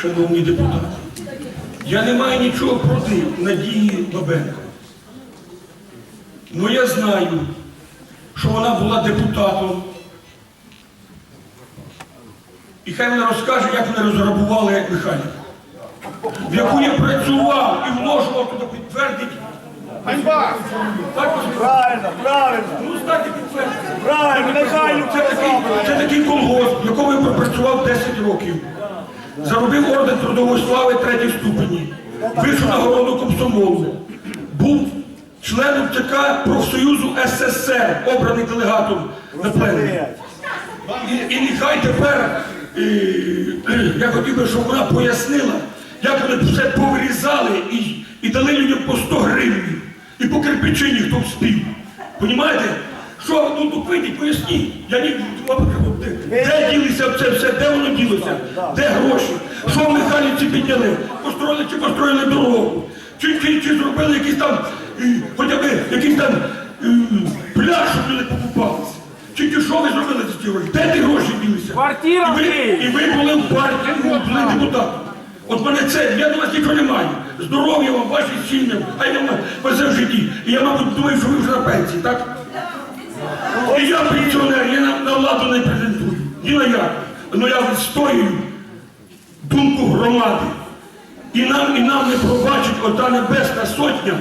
Шановні депутати, я не маю нічого проти Надії Бабенко. Ну я знаю, що вона була депутатом. І хай вона розкаже, як вони розграбували механіку, в яку я працював і вложував туди підтвердить. Ганьба! Правильно, правильно, ну стати підтвердити. правильно, Це такий, це такий колгосп, в якому я пропрацював 10 років. Заробив орден трудової слави третій ступені. Вийшов нагороду комсомолу. Був членом ЦК профсоюзу СССР, обраний делегатом на пленумі. І, і нехай тепер е, е, я хотів би, щоб вона пояснила, як вони все повирізали і, і дали людям по 100 гривень. І по кирпичині хто вспів. Понімаєте? Що ну тут вийдіть, поясніть. Я ні, де, ділися це все, де воно ділося? Де гроші? Що в механіці підняли? Построїли чи построїли дорогу? Чи, чи, чи зробили якісь там, хоча б якийсь там пляж, щоб люди покупалися? Чи ті, що ви зробили за ці гроші? Де ті гроші ділися? Квартира і ви, і ви були в партії, були депутатом. От мене це, я до вас нічого не маю. Здоров'я вам, ваші сім'ям, хай вам везе в житті. І я, мабуть, думаю, що ви вже на пенсії, так? І я пенсіонер, я на, на владу не претендую. Ні на як. Ну я відстоюю думку громади. І нам, і нам не пробачить ота небесна сотня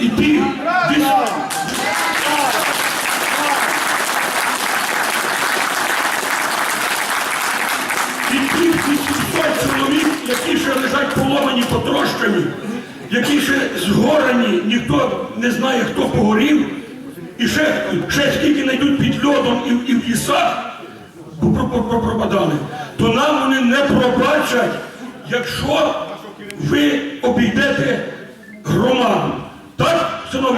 і ті десь- І ті 800 чоловік, які ще лежать поломані, потрощені, які ще згорані, ніхто не знає, хто погорів, і ще, ще скільки знайдуть під льодом і, і в лісах, пропадали, то нам вони не пробачать, якщо ви обійдете громаду. Так, синові?